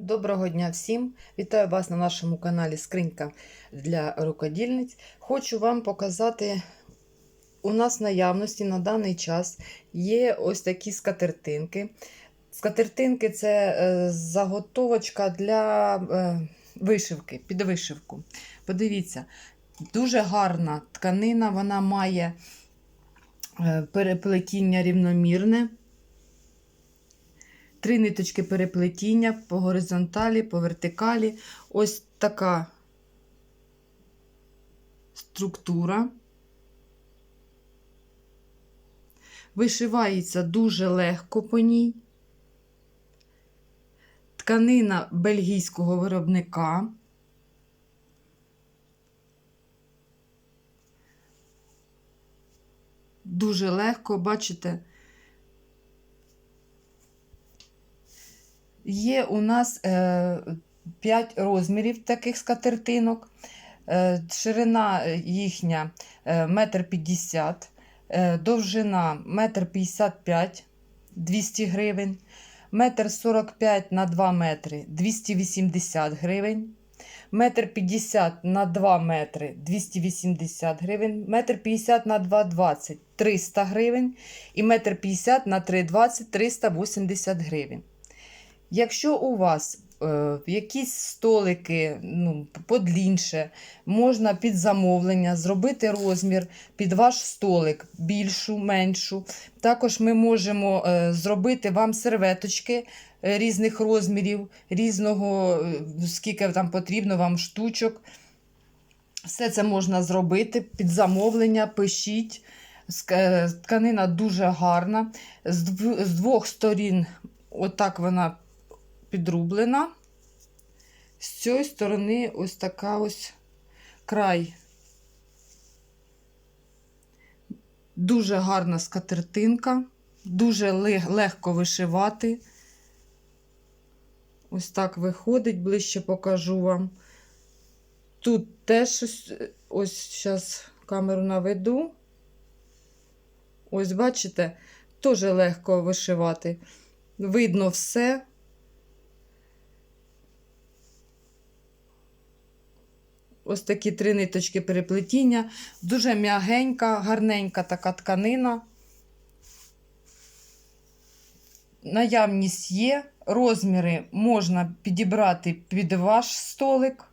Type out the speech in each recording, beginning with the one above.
Доброго дня всім! Вітаю вас на нашому каналі Скринька для рукодільниць. Хочу вам показати, у нас в наявності на даний час є ось такі скатертинки. Скатертинки це е, заготовочка для е, вишивки, під вишивку. Подивіться, дуже гарна тканина, вона має е, переплетіння рівномірне. Три ниточки переплетіння по горизонталі, по вертикалі. Ось така структура. Вишивається дуже легко по ній. Тканина бельгійського виробника. Дуже легко, бачите, Є у нас е, 5 розмірів таких скатертинок. Е, ширина їхня е, 1,50 м, е, довжина 1,55 м 200 гривень, 1,45 м на 2 метри 280 гривень, 1,50 м на 2 метри 280 гривень, 1,50 м на 2,20 300 гривень і 1,50 м на 3,20 380 гривень. Якщо у вас е, якісь столики ну, подлінше, можна під замовлення зробити розмір під ваш столик, більшу, меншу. Також ми можемо е, зробити вам серветочки е, різних розмірів, різного, е, скільки там потрібно вам штучок. Все це можна зробити під замовлення, пишіть. Е, Тканина дуже гарна. З двох сторін, отак вона підрублена. З цієї сторони ось така ось край. Дуже гарна скатертинка, дуже лег- легко вишивати. Ось так виходить, ближче покажу вам. Тут теж ось зараз камеру наведу. Ось, бачите, теж легко вишивати. Видно все. Ось такі три ниточки переплетіння. Дуже м'ягенька, гарненька така тканина. Наявність є. Розміри можна підібрати під ваш столик.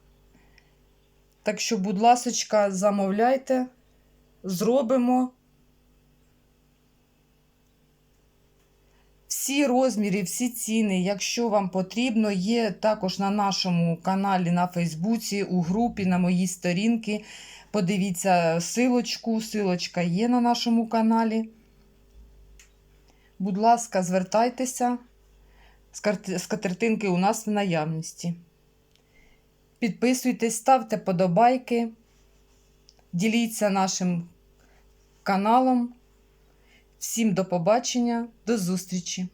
Так що, будь ласочка, замовляйте, зробимо. Всі розміри, всі ціни, якщо вам потрібно, є також на нашому каналі на Фейсбуці, у групі, на моїй сторінці. Подивіться силочку, силочка є на нашому каналі. Будь ласка, звертайтеся. Скатертинки у нас в наявності. Підписуйтесь, ставте подобайки, діліться нашим каналом. Всім до побачення, до зустрічі!